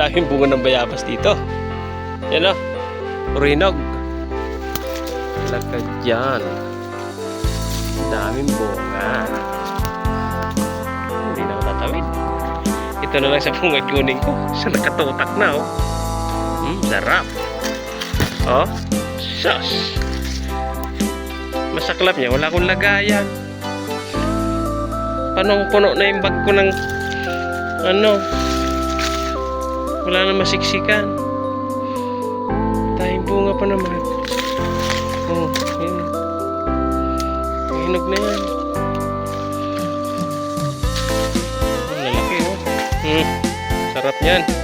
daming bunga ng bayabas dito. Yan o. Rinog. Lagad dyan. Daming bunga. Hindi na ako tatawid. Ito na lang sa bungad kuning ko. Sa nakatutak na oh. Hmm, sarap. Oh, sus. Masaklap niya. Wala akong lagayan. Panong-puno na yung bag ko ng ano. Wala na masiksikan. Tayong bunga pa naman. Oh, yun. Hinog na yan. Ang lalaki oh. Hmm. Sarap. Yan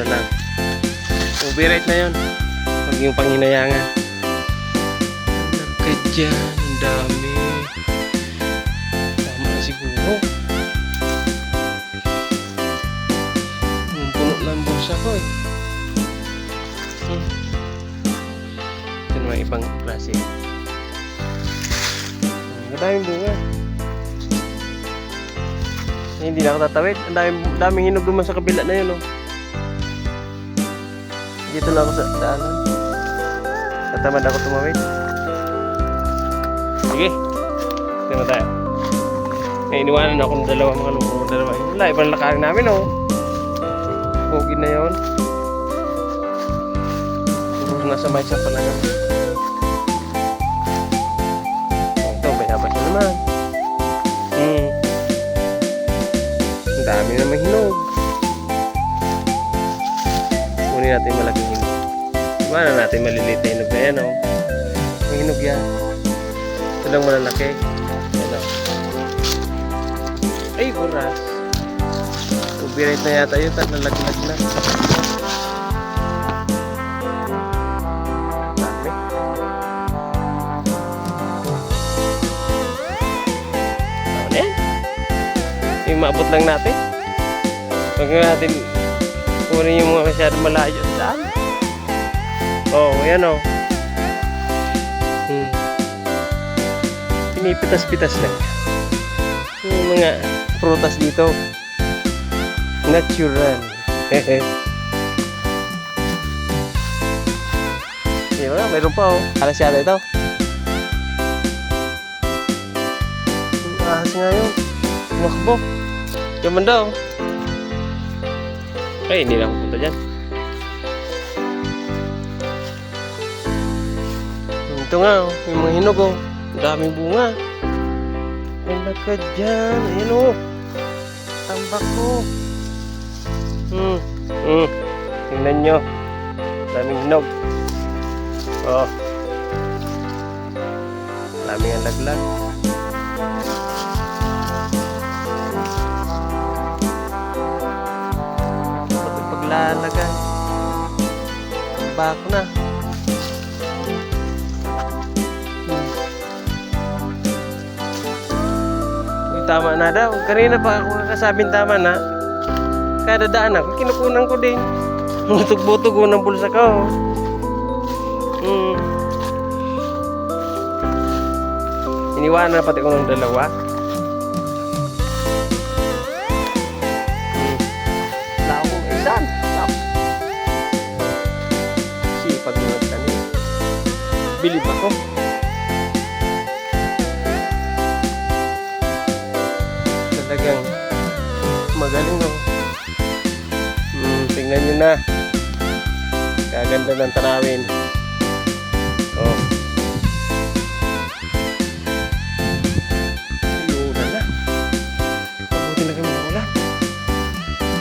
na lang. Copyright na yun. Huwag yung panghinayangan. Ka dyan. Ang dami. Tama na siguro. Puno lang bulsa ko eh. Hmm. Ito naman ibang klase. Ang daming bunga. Eh, hindi na ako tatawid. Ang daming, daming hinog naman sa kabila na yun oh. Dito lang ako sa daanan. Tatamad ako tumawid. Sige. Ito na tayo. May iniwanan ako ng dalawa mga lumo. Dalawa. Wala, ibang lakarin namin oh. Pogi na yun. Puro nasa may sa palangan. Ito, bayabas na naman. Hmm. Ang dami na hinog. Kunin natin yung malaking hinog. Iwanan natin maliliit na hinog na yan, oh. May hinog yan. Ito lang malalaki. Yan, oh. Ay, buras. Copyright na yata yun, at nalaglag na. Maabot lang natin. Huwag na natin kunin yung mga masyadong malayo. Saan? Oh, yan o. Hmm. Pinipitas-pitas lang. Yung mga prutas dito. Natural. Hehe. Diba? Mayroon pa oh. Alas yata ito. Ahas nga yun. Tumakbo. Yan man daw. Ay, hindi na ako punta dyan. Ito nga, oh, yung mga hinog oh. Daming bunga. Wala ka dyan. Ayun oh. Tambak ko. Hmm. Hmm. Tingnan nyo. Daming hinog. Oh. Daming ang laglag. Pati paglalagay. Bako na. Hmm. Uy, tama na daw. Kanina pa ako kakasabing tama na. Kada daan ako, kinukunan ko din. Butog-butog ko ng bulsa ko. Hmm. Iniwanan na pati ko ng dalawa. Bilib ako. Talagang magaling ako. Hmm, tingnan nyo na. Kaganda ng tanawin. Oh. Ay, ulan na. Mabuti na kami ng ulan.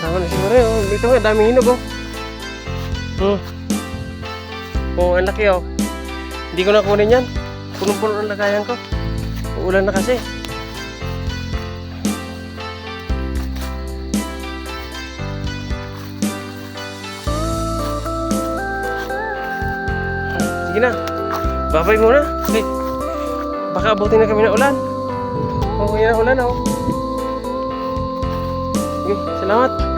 Tama na siguro oh. Dito nga, daming hinog oh. Hmm. Oh, ang laki oh. Hindi ko na kunin yan. Punong-puno ang lagayan ko. Uulan na kasi. Sige na. Babay muna. Okay. Baka abutin na kami ng ulan. Oh, yan ang ulan oh. Sige, salamat.